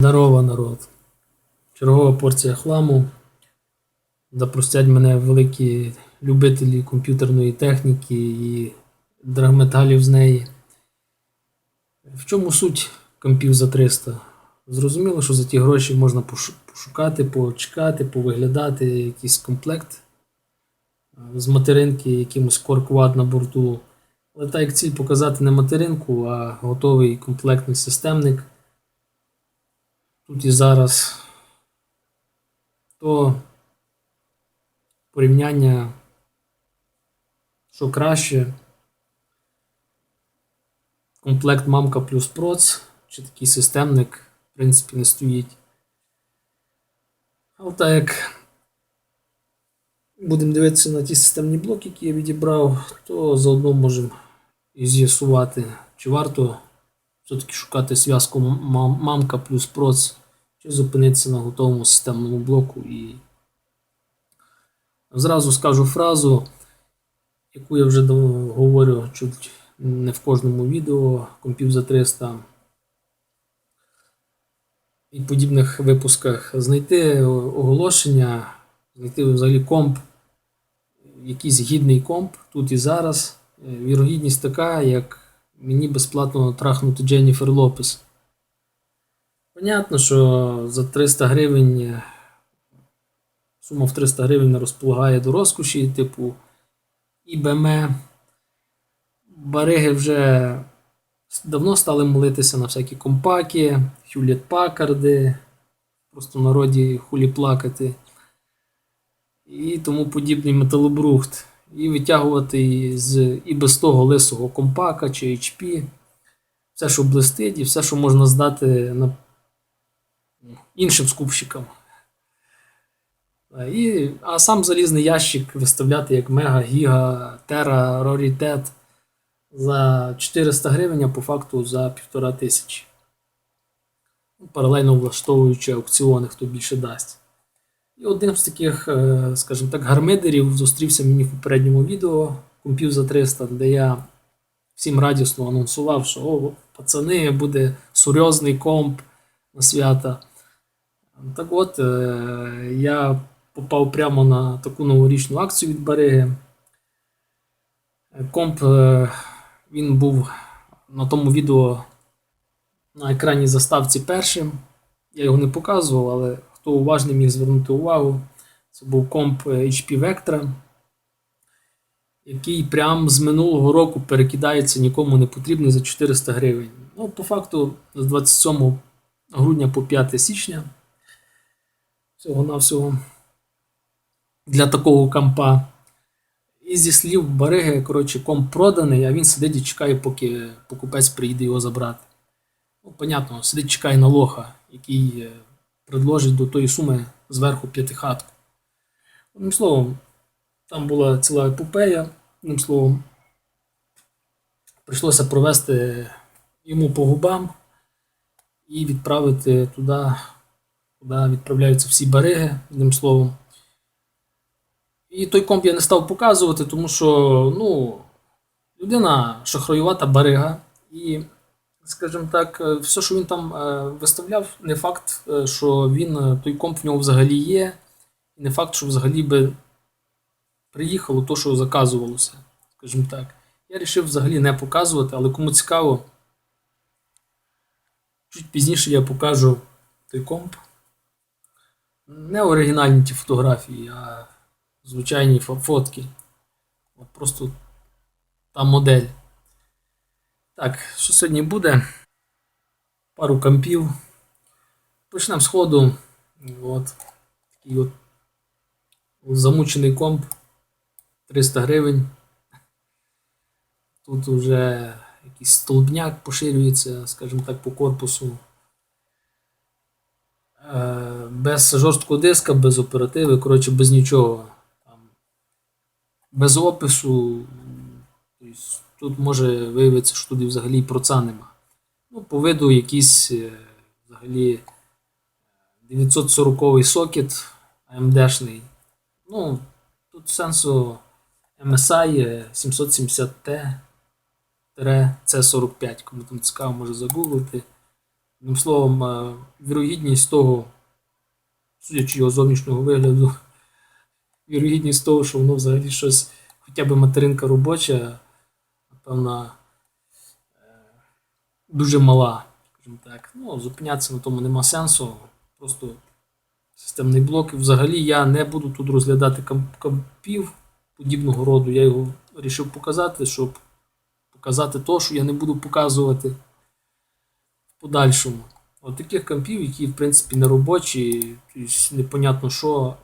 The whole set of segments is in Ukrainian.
Здорово, народ. Чергова порція хламу. Да простять мене великі любителі комп'ютерної техніки і драгметалів з неї. В чому суть компів за 300? Зрозуміло, що за ті гроші можна пошукати, почекати, повиглядати якийсь комплект з материнки, якимось корквад на борту. Але так як ціль показати не материнку, а готовий комплектний системник тут і зараз, то порівняння, що краще, комплект мамка плюс проц, чи такий системник, в принципі, не стоїть. Але так як будемо дивитися на ті системні блоки, які я відібрав, то заодно можемо і з'ясувати, чи варто все-таки шукати зв'язку мамка плюс проц, чи зупинитися на готовому системному блоку. І зразу скажу фразу, яку я вже говорю чуть не в кожному відео компів за 300 і подібних випусках знайти оголошення, знайти взагалі комп, якийсь гідний комп тут і зараз. Вірогідність така, як мені безплатно трахнути Дженніфер Лопес. Понятно, що за 300 гривень сума в 300 гривень розполагає до розкоші, типу ІБМ. Бариги вже давно стали молитися на всякі компаки, Хюліт Пакарди, просто в народі хулі плакати. І тому подібний металобрухт. І витягувати з і без того лисого компака чи HP. Все, що блистить, і все, що можна здати на іншим скупщикам. А, І, а сам залізний ящик виставляти як мега, гіга, тера, раритет за 400 гривень, а по факту за 1500. Ну, Паралельно влаштовуючи аукціони, хто більше дасть. І одним з таких, е, скажімо так, гармидерів зустрівся мені в попередньому відео компів за 300, де я всім радісно анонсував, що о, пацани, буде серйозний комп на свята. Так от, е, я попав прямо на таку новорічну акцію від Бариги. Е, Комп е, він був на тому відео на екрані заставці першим. Я його не показував, але хто уважний міг звернути увагу. Це був комп HP Vectra, який прям з минулого року перекидається нікому не потрібний за 400 гривень. Ну, по факту, з 27 грудня по 5 січня. Всього-навсього для такого компа. І зі слів Бариги, коротше, комп проданий, а він сидить і чекає, поки покупець приїде його забрати. Ну, понятно, сидить чекає на лоха, який е, предложить до тої суми зверху п'ятихатку. Одним словом, там була ціла епопея. Одним словом, прийшлося провести йому по губам і відправити туди, куди відправляються всі бариги, одним словом. І той комп я не став показувати, тому що ну, людина шахраювата барига, і, скажімо так, е, все, що він там е, виставляв, не факт, е, що він, той комп в нього взагалі є, і не факт, що взагалі би приїхало то, що заказувалося, скажімо так. Я вирішив взагалі не показувати, але кому цікаво, чуть пізніше я покажу той комп. Не оригінальні ті фотографії, а звичайні фотки. От просто та модель. Так, що сьогодні буде? Пару компів. Почнемо з ходу. От. Такий от замучений комп. 300 гривень. Тут вже якийсь столбняк поширюється, скажімо так, по корпусу. Е, Без жорсткого диска, без оперативи, коротше, без нічого. Там, без опису. Тобто, тут може виявитися, що тут і взагалі проца нема. Ну, по виду якийсь е, взагалі 940 сокет AMD-шний. Ну, тут сенсу MSI 770T C45. Кому там цікаво, може загуглити. Одним словом, е, вірогідність того, судячи його зовнішнього вигляду, вірогідність того, що воно взагалі щось, хоча б материнка робоча, напевно, е, дуже мала. скажімо так. Ну, зупинятися на тому нема сенсу. Просто системний блок. І взагалі я не буду тут розглядати кам- компів подібного роду. Я його вирішив показати, щоб показати то, що я не буду показувати в подальшому. От таких компів, які, в принципі, не робочі, непонятно що,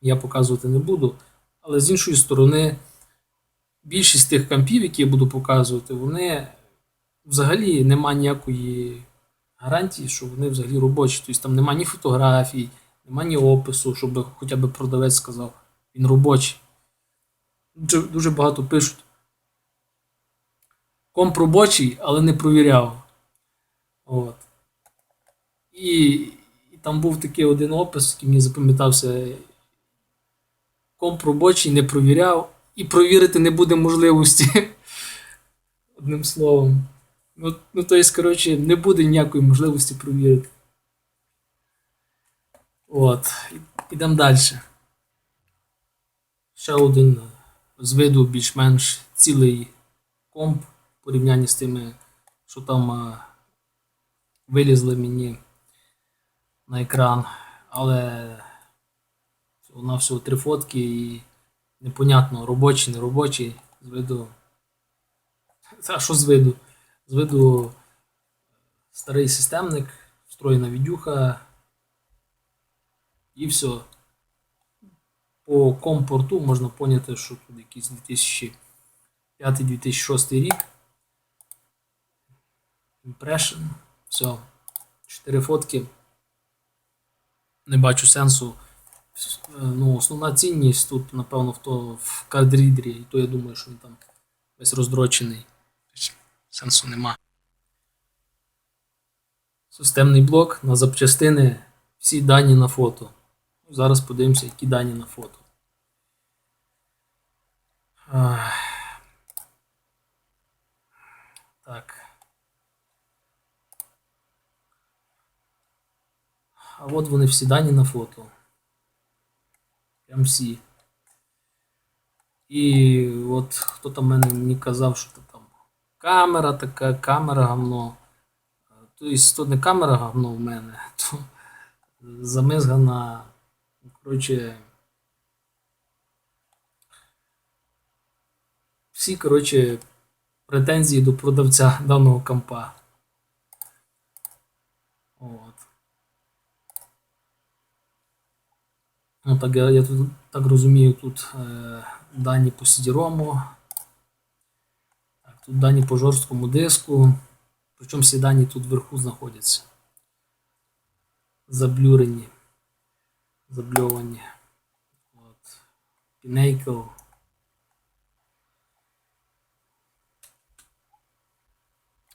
я показувати не буду. Але з іншої сторони, більшість тих компів, які я буду показувати, вони взагалі нема ніякої гарантії, що вони взагалі робочі. Тобто там нема ні фотографій, нема ні опису, щоб хоча б продавець сказав, він робочий. Дуже, дуже багато пишуть. Комп робочий, але не провіряв. От. І, і там був такий один опис, який мені запам'ятався. Комп робочий не провіряв, і провірити не буде можливості. Одним словом. Ну, ну то есть, коротше, не буде ніякої можливості провірити. От. Ідемо далі. Ще один з виду більш-менш цілий комп в порівнянні з тими, що там а, вилізли мені на екран. Але на всього три фотки і непонятно, робочий, не робочий, з виду. А що з виду? З виду старий системник, встроєна відюха і все. По компорту можна поняти, що тут якийсь 2005-2006 рік. Impression. Все. Чотири фотки. Не бачу сенсу. Е, Ну, основна цінність тут, напевно, в, то, в кардрідері, і то я думаю, що він там весь роздрочений. Сенсу нема. Системний блок на запчастини, всі дані на фото. Зараз подивимося, які дані на фото. Так. А от вони всі дані на фото. Прям всі. І от хто там мене мені казав, що то там камера така, камера гавно. Тобто, то не камера гавно в мене, то замизгана. Коротше. Всі, коротше, претензії до продавця даного компа. От. Ну, так, я, тут так розумію, тут е, дані по CD-ROM. Тут дані по жорсткому диску. Причому всі дані тут вверху знаходяться. Заблюрені. Забльовані. От. Pinnacle.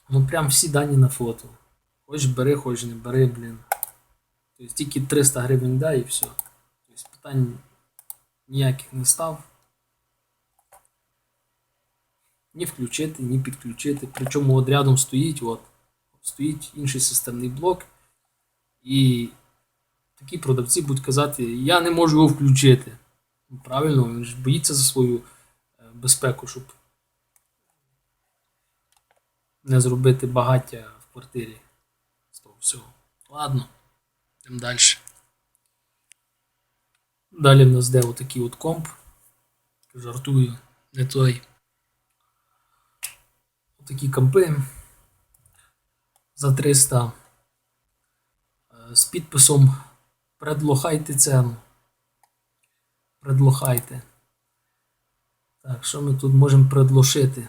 Ну прям всі дані на фото. Хоч бери, хоч не бери, блін. Тобто тільки 300 гривень дай і все. Тобто питань ніяких не став. Ні включити, ні підключити. Причому от рядом стоїть, от, стоїть інший системний блок. І такі продавці будуть казати, я не можу його включити. Ну, Правильно, він ж боїться за свою е, безпеку, щоб не зробити багаття в квартирі з того всього. Ладно, йдемо далі. Далі в нас де отакий от комп. Жартую, не той. Отакі компи за 300 е, з підписом Предлохайте ціну. Предлохайте. Так, що ми тут можемо предлошити?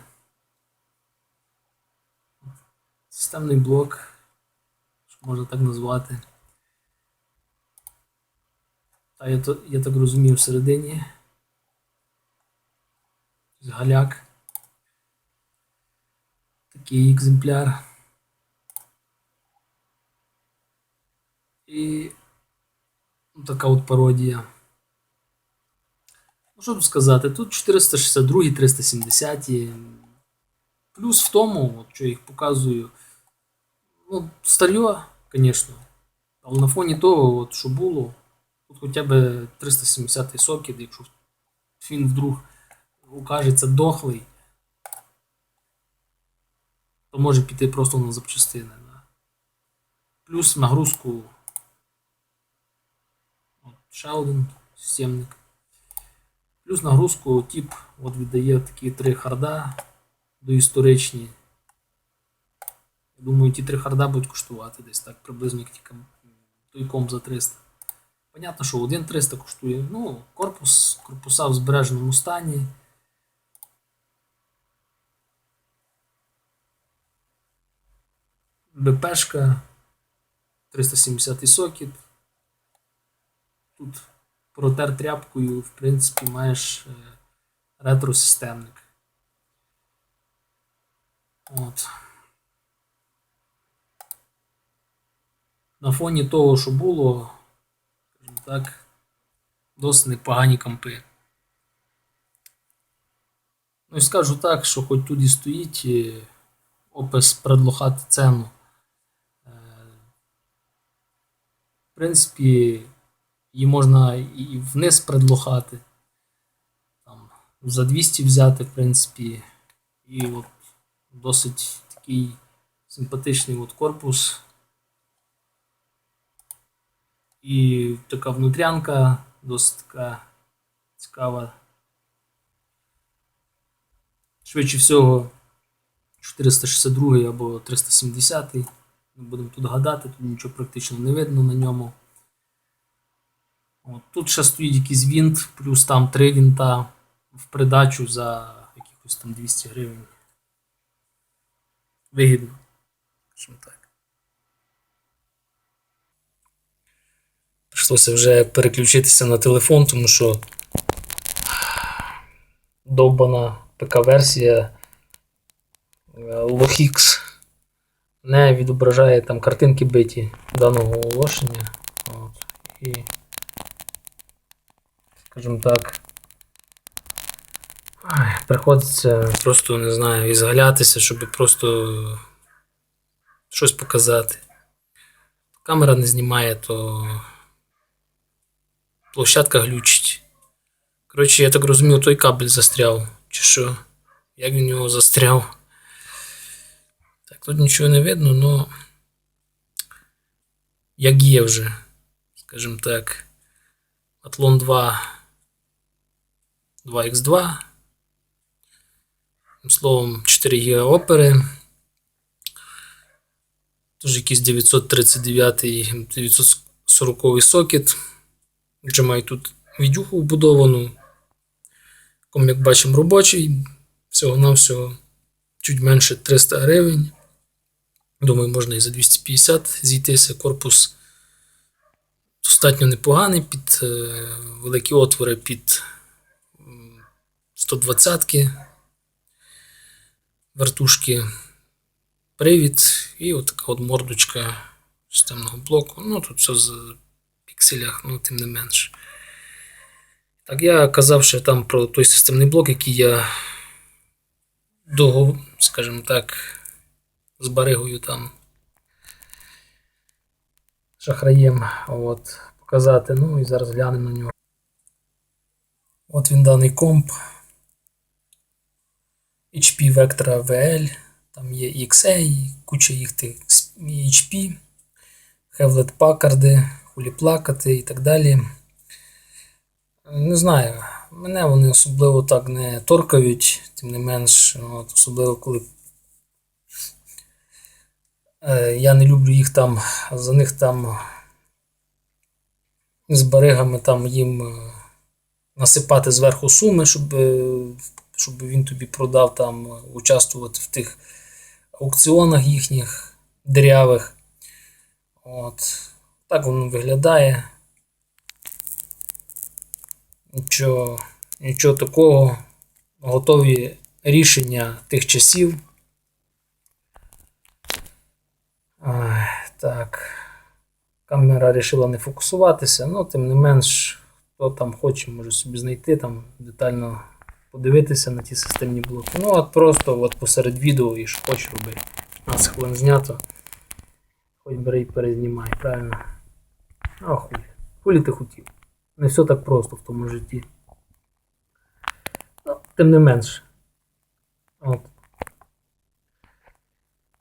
Системний блок, що можна так назвати. Та я, я так розумію всередині. Галяк. Такий екземпляр. І ну, така от пародія. Ну, що тут сказати? Тут 462, 370. Плюс в тому, от, що я їх показую, Ну, старье, звісно. Але на фоні того, от, що було, тут хоча б 370 сокет, якщо він вдруг окажеться дохлий, то може піти просто на запчастини. Плюс нагрузку. От, ще один системник. Плюс нагрузку тип от віддає такі три харда доісторичні. Я думаю, ті три харда будуть коштувати десь так приблизно як той комп за 300. Понятно, що один 300 коштує. Ну, корпус, корпуса в збереженому стані. БПшка 370 сокет. Тут протер тряпкою, в принципі, маєш е, ретро-системник. От. На фоні того, що було, так, досить непогані компи. Ну і скажу так, що хоч тут і стоїть опис предлохати ціну. Е, В принципі, її можна і вниз предлохати. Там, за 200 взяти, в принципі, і от досить такий симпатичний от корпус. І така внутрянка досить така цікава. Швидше всього 462 або 370. Не будемо тут гадати, тут нічого практично не видно на ньому. От, тут ще стоїть якийсь вінт, плюс там три вінта в придачу за якихось там 200 гривень. Вигідно. скажімо Прийшлося вже переключитися на телефон, тому що довбана ПК-версія е, Logix не відображає там картинки биті даного оголошення. От. І, скажімо так, приходиться просто, не знаю, ізгалятися, щоб просто щось показати. Камера не знімає, то площадка глючить. Коротше, я так розумію, той кабель застряв. Чи що? Як він його застряв? Так, тут нічого не видно, но як є вже, скажімо так, Атлон 2 2X2. Словом, 4 ГБ опери. Тож якийсь 939 940 сокет. Вже маю тут відюху вбудовану. Ком, як бачимо, робочий. Всього-навсього чуть менше 300 гривень. Думаю, можна і за 250 зійтися. Корпус достатньо непоганий під е, великі отвори під 120-ки вертушки. Привід і от така от мордочка системного блоку. Ну, тут все пікселях, ну, тим не менше. Так, я казав ще там про той системний блок, який я довго, скажімо так, з баригою там шахраєм от, показати. Ну і зараз глянемо на нього. От він даний комп. HP Vectra VL, там є XA, куча їх тих HP, Hewlett Packard, хулі плакати і так далі. Не знаю, мене вони особливо так не торкають, тим не менш, от, особливо коли е, я не люблю їх там, за них там з баригами там їм е, насипати зверху суми, щоб, е, щоб він тобі продав там, участвувати в тих аукціонах їхніх дирявих. От. Так воно виглядає. Нічого, нічого такого. Готові рішення тих часів. Так. Камера вирішила не фокусуватися, але тим не менш, хто там хоче, може собі знайти, там детально подивитися на ті системні блоки. Ну, от просто от посеред відео і що хоче робити. 15 хвилин знято. Хоч бери і перезнімай, правильно. А хулі. Хулі ти хотів. Не все так просто в тому житті. Ну, тим не менш. От.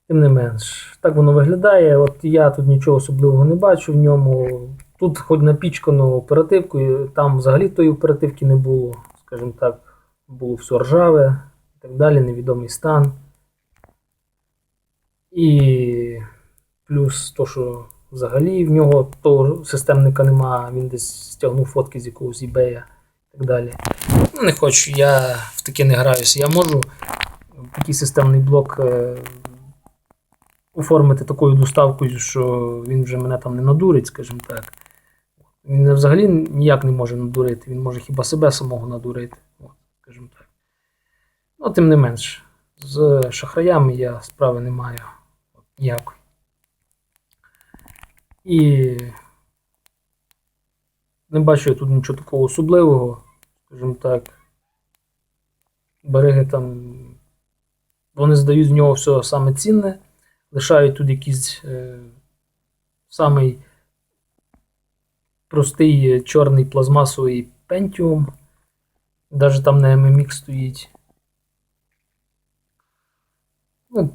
Тим не менш. Так воно виглядає. От я тут нічого особливого не бачу в ньому. Тут хоч напічкано оперативкою, там взагалі тої оперативки не було. Скажімо так, було все ржаве і так далі, невідомий стан. І плюс то, що взагалі в нього того системника нема, він десь стягнув фотки з якогось eBay і так далі. Не хочу, я в таке не граюся. Я можу такий системний блок е, оформити такою доставкою, що він вже мене там не надурить, скажімо так. Він взагалі ніяк не може надурити, він може хіба себе самого надурити, скажімо так. Ну, тим не менш, з шахраями я справи не маю ніякої. І не бачу я тут нічого такого особливого, скажімо так. Береги там. Вони здають з нього все саме цінне, лишають тут якийсь е, самий простий е, чорний плазмасовий Pentium. Навіть там не MMX стоїть. Ну,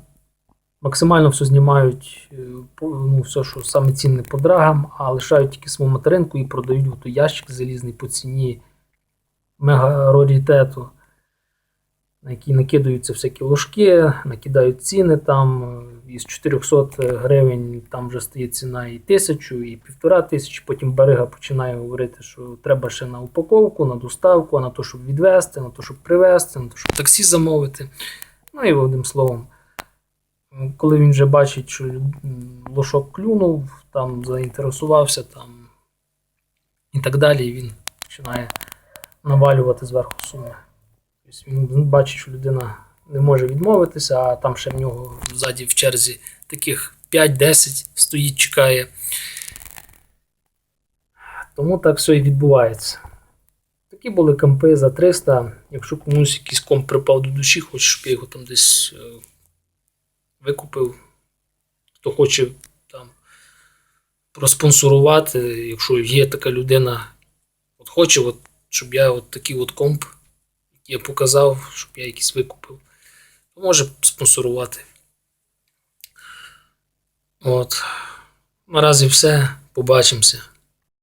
максимально все знімають, е, ну, все, що саме цінне по драгам, а лишають тільки саму материнку і продають в той ящик залізний по ціні мега раритету, на який накидаються всякі ложки, накидають ціни там. е, Із 400 гривень там вже стає ціна і 1000, і 1500. Потім барига починає говорити, що треба ще на упаковку, на доставку, на те, щоб відвезти, на те, щоб привезти, на те, щоб таксі замовити. Ну і одним словом, коли він вже бачить, що лошок клюнув, там заінтересувався там і так далі, він починає навалювати зверху суми. Тобто він бачить, що людина не може відмовитися, а там ще в нього ззаді в черзі таких 5-10 стоїть, чекає. Тому так все і відбувається. Такі були компи за 300. Якщо комусь якийсь комп припав до душі, хоче, щоб я його там десь е, викупив. Хто хоче там проспонсорувати, якщо є така людина, от хоче, от, щоб я от такий от комп, який я показав, щоб я якийсь викупив, то може спонсорувати. От. Наразі все. Побачимося.